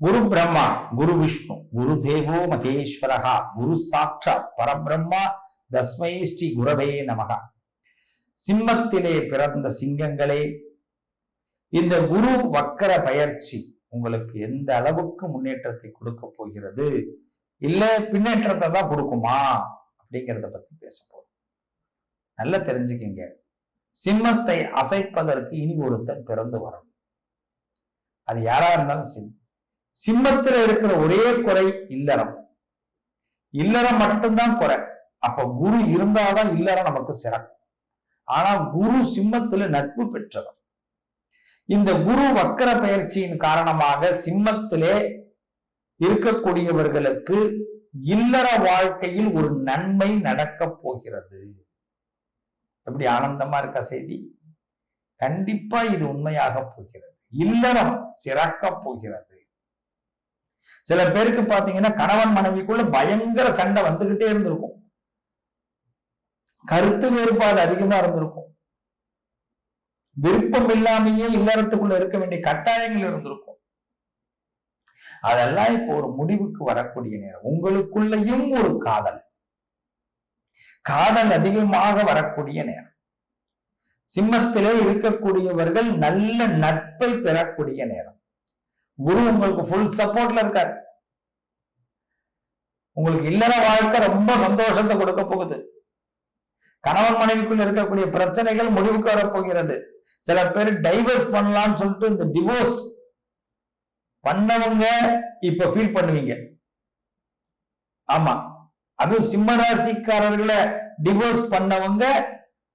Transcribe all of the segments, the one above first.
குரு பிரம்மா குரு விஷ்ணு குரு தேவோ மகேஸ்வரகா குரு சாட்சா பரபிரம்மா தஸ்மை ஸ்ரீ குரவே நமகா சிம்மத்திலே பிறந்த சிங்கங்களே இந்த குரு வக்கர பயிற்சி உங்களுக்கு எந்த அளவுக்கு முன்னேற்றத்தை கொடுக்க போகிறது? இல்ல பின்னேற்றத்தை தான் கொடுக்குமா? அப்படிங்கிறத பத்தி பேச போறோம். நல்லா தெரிஞ்சுக்கிங்க. சிம்மத்தை அசைப்பதற்கு இனி ஒருத்தன் பிறந்து வரணும். அது யாரா இருந்தாலும் சரி. சிம்மத்துல இருக்கிற ஒரே குறை இல்லறம். இல்லறம் மட்டும்தான் குறை. அப்ப குரு இருந்தாதான் இல்லறம் நமக்கு சிறக்கும். ஆனா குரு சிம்மத்துல நட்பு பெற்றவர். இந்த குரு வக்கர பயிற்சியின் காரணமாக சிம்மத்திலே இருக்கக்கூடியவர்களுக்கு இல்லற வாழ்க்கையில் ஒரு நன்மை நடக்க போகிறது. எப்படி ஆனந்தமா இருக்க செய்தி? கண்டிப்பா இது உண்மையாக போகிறது. இல்லறம் சிறக்க போகிறது. சில பேருக்கு பாத்தீங்கன்னா கணவன் மனைவிக்குள்ள பயங்கர சண்டை வந்துகிட்டே இருந்திருக்கும். கருத்து வேறுபாடு அதிகமா இருந்திருக்கும். விருப்பம் இல்லாமையே இல்லறத்துக்குள்ள இருக்க வேண்டிய கட்டாயங்கள் இருந்திருக்கும். அதெல்லாம் இப்போ ஒரு முடிவுக்கு வரக்கூடிய நேரம். உங்களுக்குள்ளேயும் ஒரு காதல். காதல் அதிகமாக வரக்கூடிய நேரம். சிம்மத்திலே இருக்கக்கூடியவர்கள் நல்ல நட்பை பெறக்கூடிய நேரம். குரு உங்களுக்கு ஃபுல் சப்போர்ட்ல இருக்காரு. உங்களுக்கு இல்லற வாழ்க்கை ரொம்ப சந்தோஷத்தை கொடுக்க போகுது. கணவன் மனைவிக்குள்ள இருக்கக்கூடிய பிரச்சனைகள் முடிவுக்கு வரப்போகிறது. சில பேர் டைவர்ஸ் பண்ணலாம்னு சொல்லிட்டு இந்த டிவோர்ஸ் பண்ணவங்க இப்ப ஃபீல் பண்ணுவீங்க. ஆமா. அதுவும் சிம்ம ராசிக்காரர்களை டிவோர்ஸ் பண்ணவங்க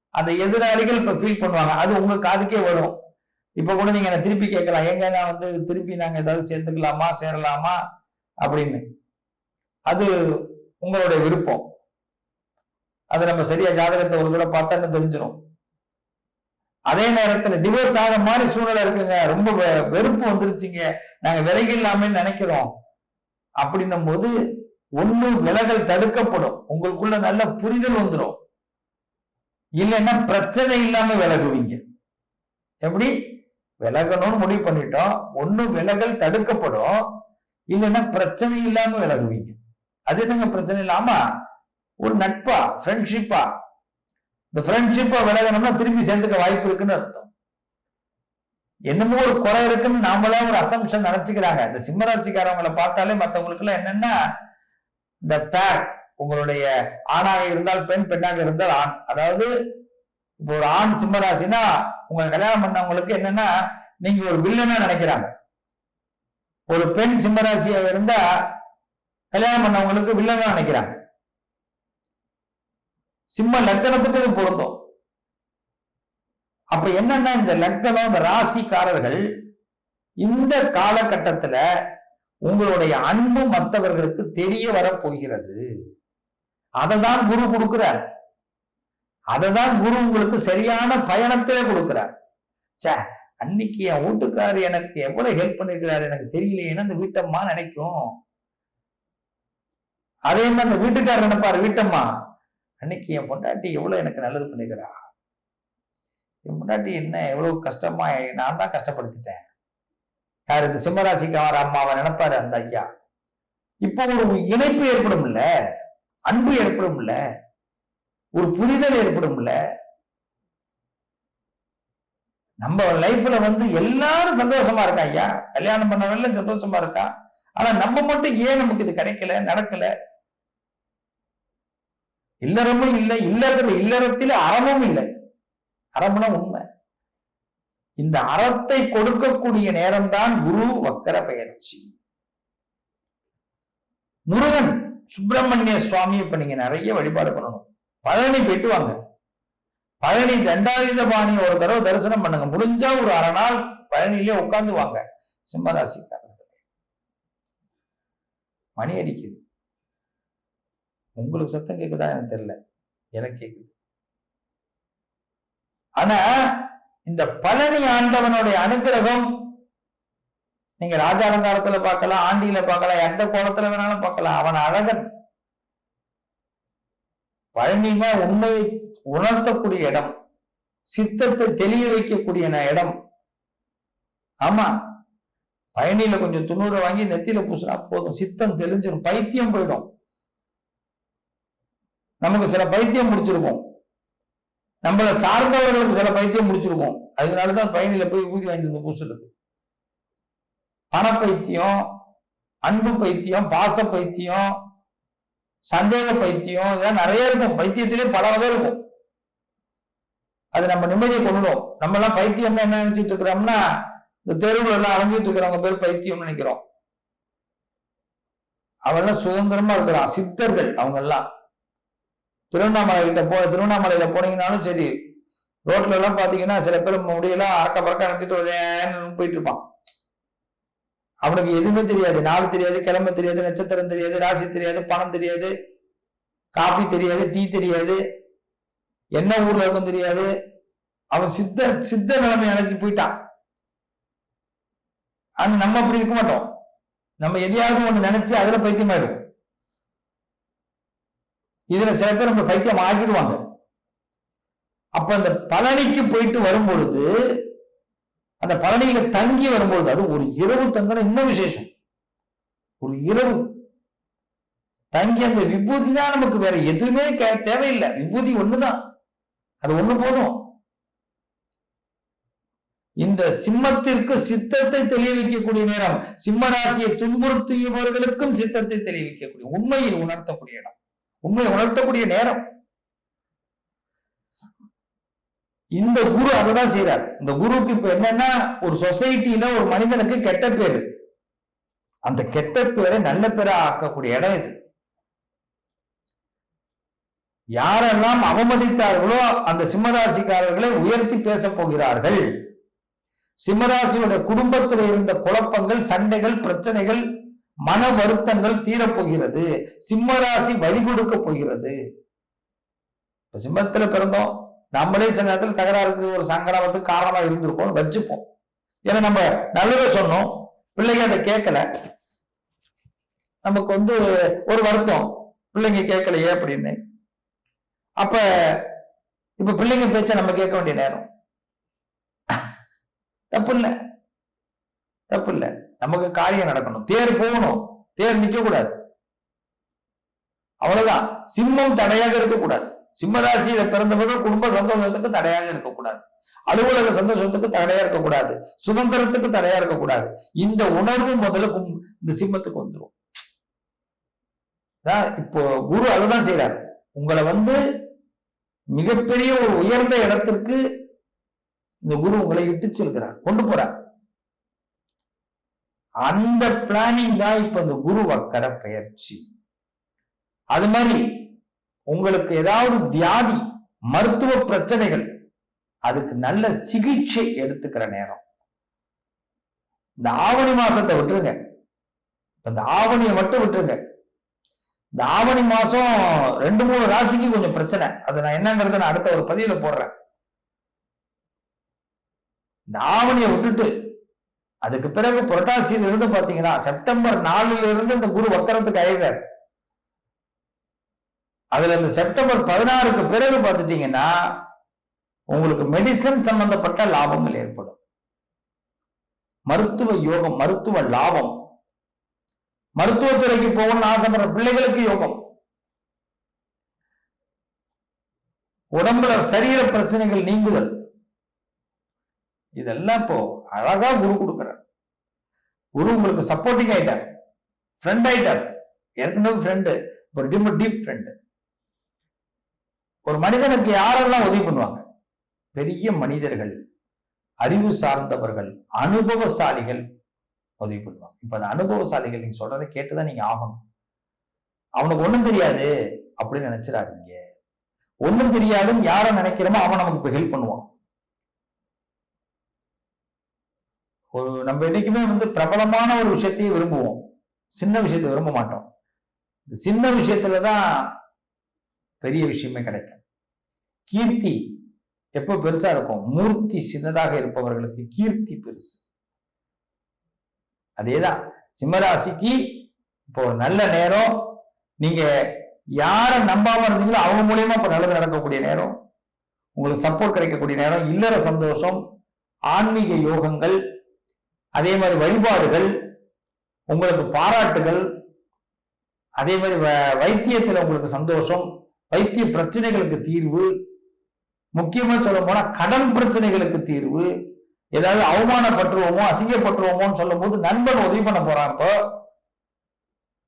அந்த எதிராளிகள் இப்ப ஃபீல் பண்ணுவாங்க. அது உங்க காதுக்கே வரும். இப்போ கூட நீங்க என்ன திருப்பி கேட்கலாம். எங்க நான் வந்து திருப்பி நாங்க ஏதாவது சேர்த்துக்கலாமா சேரலாமா? அப்படின்னு. அது உங்களுடைய விருப்பம். அது நம்ம சரியா ஜாதகத்தை ஒரு தடவை பார்த்தா தெரிஞ்சிடும் அதே நேரத்துல டிவோர்ஸ் ஆக மாதிரி சூழ்நிலை இருக்குங்க. ரொம்ப வெ- வெறுப்பு வந்துருச்சுங்க. நாங்க விலகிடலாமேன்னு நினைக்கிறோம். அப்படின்னும் போது ஒண்ணு விலகல் தடுக்கப்படும். உங்களுக்குள்ள நல்ல புரிதல் வந்துடும் இல்லைன்னா பிரச்சனை இல்லாம விலகுவீங்க. எப்படி? விலகணும்னு முடிவு பண்ணிட்டோம். ஒண்ணு விலகல் தடுக்கப்படும். இல்லைன்னா பிரச்சனை இல்லாம விலகுவீங்க. அது என்னங்க பிரச்சனை இல்லாம? ஒரு நட்பா? ஃப்ரெண்ட்ஷிப்பா இந்த ஃப்ரெண்ட்ஷிப்பா விலகணும்னா திரும்பி சேர்ந்துக்க வாய்ப்பு இருக்குன்னு அர்த்தம். என்னமோ ஒரு குறை இருக்குன்னு நாமளே ஒரு அசம்ஷன் நினைச்சுக்கிறாங்க. இந்த சிம்மராசிக்காரவங்களை பார்த்தாலே மத்தவங்களுக்கு எல்லாம் என்னன்னா இந்த பேர் உங்களுடைய ஆணாக இருந்தால் பெண் பெண்ணாக இருந்தால் ஆண். அதாவது இப்போ ஒரு ஆண் சிம்மராசினா உங்க கல்யாணம் பண்ணவங்களுக்கு என்னன்னா நீங்க ஒரு வில்லனா நினைக்கிறாங்க. ஒரு பெண் சிம்மராசியா இருந்தா கல்யாணம் பண்ணவங்களுக்கு வில்லனா நினைக்கிறாங்க. சிம்ம லக்கணத்துக்கு இது பொருந்தும். அப்ப என்னன்னா இந்த லக்கணம் இந்த ராசிக்காரர்கள் இந்த காலகட்டத்துல உங்களுடைய அன்பு மற்றவர்களுக்கு தெரிய வரப்போகிறது. அதை தான் குரு கொடுக்கிறார். அதை தான் குரு உங்களுக்கு சரியான பயணத்திலே கொடுக்கிறார். சே அன்னைக்கு என் வீட்டுக்காரர் எனக்கு எவ்வளவு ஹெல்ப் பண்ணிருக்கிறாரு எனக்கு தெரியலையேன்னு அந்த வீட்டம்மா நினைக்கும். அதே மாதிரி அந்த வீட்டுக்காரர் நினைப்பாரு வீட்டம்மா அன்னைக்கு என் பொண்டாட்டி எவ்வளவு எனக்கு நல்லது பண்ணிக்கிறா என் பொண்டாட்டி என்ன எவ்வளவு கஷ்டமா நான் தான் கஷ்டப்படுத்திட்டேன். யார் இந்த சிம்மராசிக்கார அம்மாவை நினைப்பாரு அந்த ஐயா. இப்போ ஒரு இணைப்பு ஏற்படும் இல்ல? அன்பு ஏற்படும் இல்லை? ஒரு புரிதல் ஏற்படும்ல? நம்ம லைஃப்ல வந்து எல்லாரும் சந்தோஷமா இருக்கா ஐயா? கல்யாணம் பண்ணவெல்லாம் சந்தோஷமா இருக்கா? ஆனா நம்ம மட்டும் ஏன் நமக்கு இது கிடைக்கல நடக்கல? இல்லறமும் இல்லை இல்லறத்துல இல்லறத்தில் அறமும் இல்லை. அறம்னா உண்மை. இந்த அறத்தை கொடுக்கக்கூடிய நேரம்தான் குரு வக்கர பயிற்சி. முருகன் சுப்பிரமணிய சுவாமி இப்ப நீங்க நிறைய வழிபாடு பண்ணணும். பழனி போயிட்டு வாங்க. பழனி தண்டாயுதபாணி ஒரு தடவை தரிசனம் பண்ணுங்க. முடிஞ்சா ஒரு அரை நாள் பழனிலே உட்கார்ந்து வாங்க. சிம்மராசிக்காரர்களே. மணி அடிக்குது. உங்களுக்கு சத்தம் கேக்குதா எனக்கு தெரியல. எனக்கு கேக்குது. ஆனா இந்த பழனி ஆண்டவனுடைய அனுகிரகம் நீங்க ராஜ அலங்காரத்துல பார்க்கலாம் ஆண்டியில பார்க்கலாம் எந்த கோலத்துல வேணாலும் பார்க்கலாம். அவன் அழகன். பழனினா உண்மையை உணர்த்தக்கூடிய இடம். சித்தத்தை தெளிய வைக்கக்கூடிய இடம். ஆமா. பயணியில கொஞ்சம் துண்ணூறு வாங்கி நெத்தியில பூசினா போதும். சித்தம் தெளிஞ்சிடும் பைத்தியம் போயிடும். நமக்கு சில பைத்தியம் முடிச்சிருக்கும் நம்மளை சார்ந்தவர்களுக்கு சில பைத்தியம் முடிச்சிருக்கும் அதனாலதான் பயணியில போய் ஊதி வாங்கிட்டு வந்து பூசுறது. பண பைத்தியம் அன்பு பைத்தியம் பாச பைத்தியம் சந்தேக பைத்தியம் இதெல்லாம் நிறைய இருக்கும். பைத்தியத்திலே பல வகை இருக்கும். அது நம்ம நிம்மதியை கொண்டுடும். நம்ம எல்லாம் பைத்தியம் என்ன நினைச்சிட்டு இருக்கிறோம்னா இந்த தெருவுல எல்லாம் அலைஞ்சிட்டு இருக்கிறவங்க பேர் பைத்தியம்னு நினைக்கிறோம். அவெல்லாம் சுதந்திரமா இருக்கிறான் சித்தர்கள் அவங்க எல்லாம். திருவண்ணாமலை கிட்ட போ திருவண்ணாமலையில போனீங்கன்னாலும் சரி ரோட்ல எல்லாம் பாத்தீங்கன்னா சில பேர் முடியெல்லாம் அறக்க பறக்க வரேன்னு போயிட்டு இருப்பான் அவனுக்கு எதுவுமே தெரியாது. நாள் தெரியாது கிழமை தெரியாது நட்சத்திரம் தெரியாது ராசி தெரியாது பணம் தெரியாது காபி தெரியாது டீ தெரியாது என்ன ஊர்ல இருக்கும் தெரியாது. அவன் சித்த சித்த நிலைமை அணைச்சு போயிட்டான். ஆனா நம்ம அப்படி இருக்க மாட்டோம். நம்ம எதையாவது ஒண்ணு நினைச்சு அதுல பைத்தியமாயிடும் இதுல சில பேர் நம்ம பைத்தியம் ஆக்கிடுவாங்க. அப்ப அந்த பழனிக்கு போயிட்டு வரும் பொழுது அந்த பழனியில தங்கி வரும்பொழுது அது ஒரு இரவு தங்கின இன்னும் விசேஷம். ஒரு இரவு. தங்கி அந்த விபூதி தான் நமக்கு வேற எதுவுமே தேவையில்லை. விபூதி ஒண்ணுதான். அது ஒண்ணு போதும். இந்த சிம்மத்திற்கு சித்தத்தை தெளிவிக்கக்கூடிய நேரம் சிம்ம ராசியை துன்புறுத்துபவர்களுக்கும் சித்தத்தை தெளிவிக்கக்கூடிய உண்மையை உணர்த்தக்கூடிய இடம். உண்மையை உணர்த்தக்கூடிய நேரம். இந்த குரு அததான் செய்யறார் இந்த குருவுக்கு இப்ப என்னன்னா ஒரு சொசைட்டில ஒரு மனிதனுக்கு கெட்ட பேரு. அந்த கெட்ட பேரை நல்ல பேரா ஆக்கக்கூடிய இடம் இது. யாரெல்லாம் அவமதித்தார்களோ அந்த சிம்மராசிக்காரர்களை உயர்த்தி பேச போகிறார்கள். சிம்மராசியோட குடும்பத்தில் இருந்த குழப்பங்கள் சண்டைகள் பிரச்சனைகள் மன வருத்தங்கள் தீரப்போகிறது சிம்மராசி வழி கொடுக்க போகிறது. சிம்மத்துல பிறந்தோம். நம்மளே சில நேரத்தில் தகராறுக்கு ஒரு சங்கடத்துக்கு காரணமா இருந்திருப்போம் வச்சுப்போம். ஏன்னா நம்ம நல்லதை சொன்னோம் பிள்ளைங்க அதை கேட்கல. நமக்கு வந்து ஒரு வருத்தம் பிள்ளைங்க கேட்கலையே அப்படின்னு. அப்ப இப்ப பிள்ளைங்க பேச்ச நம்ம கேட்க வேண்டிய நேரம். தப்பு இல்லை தப்பு இல்லை நமக்கு காரியம் நடக்கணும். தேர் போகணும். தேர் நிக்க கூடாது அவ்வளவுதான். சிம்மம் தடையாக இருக்கக்கூடாது. சிம்மராசியில பிறந்தவர்கள் குடும்ப சந்தோஷத்துக்கு தடையாக இருக்கக்கூடாது. அலுவலக சந்தோஷத்துக்கு தடையா இருக்கக்கூடாது. சுதந்திரத்துக்கு தடையா இருக்கக்கூடாது. இந்த உணர்வு முதல்ல இந்த சிம்மத்துக்கு வந்துடும் இப்போ குரு அதுதான் செய்யறாரு உங்களை வந்து மிகப்பெரிய ஒரு உயர்ந்த இடத்திற்கு இந்த குரு உங்களை இட்டு செல்கிறார். கொண்டு போறார். அந்த பிளானிங் தான் இப்ப இந்த குரு வக்கர பயிற்சி. அது மாதிரி உங்களுக்கு ஏதாவது வியாதி மருத்துவ பிரச்சனைகள் அதுக்கு நல்ல சிகிச்சை எடுத்துக்கிற நேரம். இந்த ஆவணி மாசத்தை விட்டுருங்க. இந்த ஆவணியை மட்டும் விட்டுருங்க. இந்த ஆவணி மாசம் ரெண்டு மூணு ராசிக்கு கொஞ்சம் பிரச்சனை. அது நான் என்னங்கிறத நான் அடுத்த ஒரு பதிவுல போடுறேன். இந்த ஆவணியை விட்டுட்டு அதுக்கு பிறகு புரட்டாசியில இருந்து பாத்தீங்கன்னா செப்டம்பர் நாலுல இருந்து இந்த குரு வக்கரத்துக்கு ஆயிடுறாரு அதுல இந்த செப்டம்பர் பதினாறுக்கு பிறகு பார்த்துட்டீங்கன்னா உங்களுக்கு மெடிசன் சம்பந்தப்பட்ட லாபங்கள் ஏற்படும். மருத்துவ யோகம் மருத்துவ லாபம். மருத்துவத்துறைக்கு போகணும்னு ஆசைப்படுற பிள்ளைகளுக்கு யோகம். உடம்புல சரீர பிரச்சனைகள் நீங்குதல். இதெல்லாம் இப்போ அழகா குரு கொடுக்கிறார். குரு உங்களுக்கு சப்போர்ட்டிங் ஆயிட்டார். ஃப்ரெண்ட் ஆயிட்டார். ஏற்கனவே ஃப்ரெண்டு இப்போ டீப் ஃப்ரெண்டு ஒரு மனிதனுக்கு யாரெல்லாம் உதவி பண்ணுவாங்க? பெரிய மனிதர்கள் அறிவு சார்ந்தவர்கள் அனுபவசாலிகள் உதவி பண்ணுவாங்க. இப்ப அந்த அனுபவசாலிகள் நீங்க சொல்றதை கேட்டுதான் நீங்க ஆகணும். அவனுக்கு ஒண்ணும் தெரியாது அப்படின்னு நினைச்சிடாதீங்க. ஒண்ணும் தெரியாதுன்னு யார நினைக்கிறோமோ அவன் நமக்கு இப்ப ஹெல்ப் பண்ணுவான். ஒரு நம்ம என்னைக்குமே வந்து பிரபலமான ஒரு விஷயத்தையும் விரும்புவோம். சின்ன விஷயத்தை விரும்ப மாட்டோம். சின்ன விஷயத்துலதான் பெரிய விஷயமே கிடைக்கும் கீர்த்தி எப்போ பெருசா இருக்கும்? மூர்த்தி சின்னதாக இருப்பவர்களுக்கு கீர்த்தி பெருசு. அதேதான். சிம்மராசிக்கு இப்போ நல்ல நேரம். நீங்க யார நம்பாம இருந்தீங்களோ அவங்க மூலியமா இப்ப நல்லது நடக்கக்கூடிய நேரம். உங்களுக்கு சப்போர்ட் கிடைக்கக்கூடிய நேரம். இல்லற சந்தோஷம் ஆன்மீக யோகங்கள் அதே மாதிரி வழிபாடுகள் உங்களுக்கு பாராட்டுகள் அதே மாதிரி வ- உங்களுக்கு சந்தோஷம் வைத்திய பிரச்சனைகளுக்கு தீர்வு. முக்கியமா சொல்ல போனா கடன் பிரச்சனைகளுக்கு தீர்வு. ஏதாவது அவமானப்பட்டுருவோமோ அசிங்கப்பட்டுருவோமோன்னு சொல்லும் போது நண்பன் உதவி பண்ண போறான் இப்போ.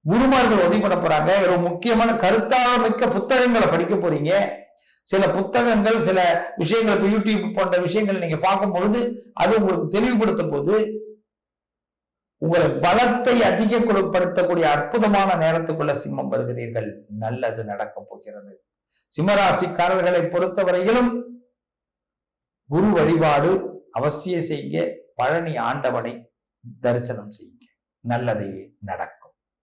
குருமார்கள் உதவி பண்ண போறாங்க. ஒரு முக்கியமான கருத்தாக மிக்க புத்தகங்களை படிக்க போறீங்க. சில புத்தகங்கள் சில விஷயங்கள் இப்போ யூடியூப் போன்ற விஷயங்கள் நீங்க பார்க்கும் பொழுது அது உங்களுக்கு தெளிவுபடுத்தும் போது உங்களை பலத்தை அதிக குழுப்படுத்தக்கூடிய அற்புதமான நேரத்துக்குள்ள சிம்மம் வருகிறீர்கள். நல்லது நடக்கப் போகிறது. சிம்மராசிக்காரர்களை பொறுத்தவரையிலும் குரு வழிபாடு அவசியம் செய்ய பழனி ஆண்டவனை தரிசனம் செய்ய நல்லதே நடக்கும்.